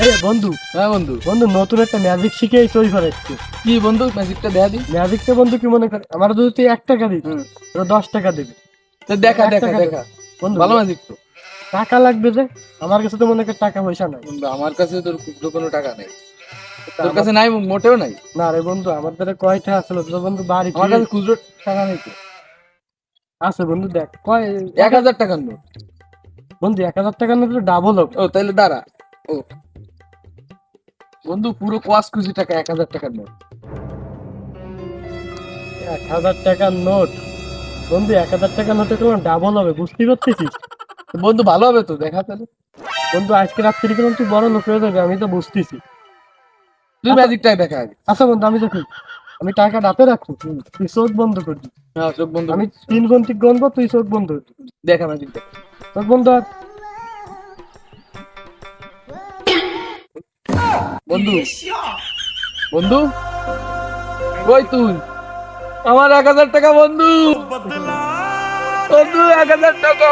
এই বন্ধু। হ্যাঁ বন্ধু। বন্ধু নতুন একটা ম্যাজিক শিখে চই করেছি কি বন্ধু? ম্যাজিকটা দেখা দি। ম্যাজিকটা বন্ধু কি মনে করে আমার যদি তুই এক টাকা হুম। তোরা দশ টাকা দিবি। তো দেখা দেখা দেখা। বন্ধু ভালো ম্যাজিক তো। টাকা লাগবে যে আমার কাছে তো মনে কর টাকা পয়সা নাই। বন্ধু আমার কাছে তোর কোনো টাকা নেই। তোর কাছে নাই মোটেও নাই। না রে বন্ধু আমার দ্বারা কয়টা আসলো তোর বন্ধু বাড়ি আমার কাছে খুচরো টাকা নেই তো। আছে বন্ধু দেখ কয় এক হাজার টাকার নোট বন্ধু এক হাজার টাকা না তো ডাবল হবে। ও তাহলে দাঁড়া। ও। বন্ধু পুরো কোয়াস খুশি টাকা এক হাজার টাকার নোট। এক হাজার টাকার নোট? বন্ধু এক হাজার টাকার নোটে তোমার ডাবল হবে বুঝতে পারতেছিস? তো বন্ধু ভালো হবে তো দেখা তাহলে। বন্ধু আজকে রাত্রি কিন্তু তুই বড় লোক হয়ে যাবে আমি তো বুঝতেছি। তুই ম্যাজিকটাই দেখা আগে। আচ্ছা বন্ধু আমি দেখি। আমি টাকা ডাতে রাখছি তুই চোখ বন্ধ করবি হ্যাঁ চোখ বন্ধু আমি তিন গন্তি গণবো তুই চোখ বন্ধ করবি দেখা ম্যাজিক দেখা চোখ বন্ধ বন্ধু। বন্ধু? কই তুই? আমার এক হাজার টাকা বন্ধু। বন্ধু এক হাজার টাকা।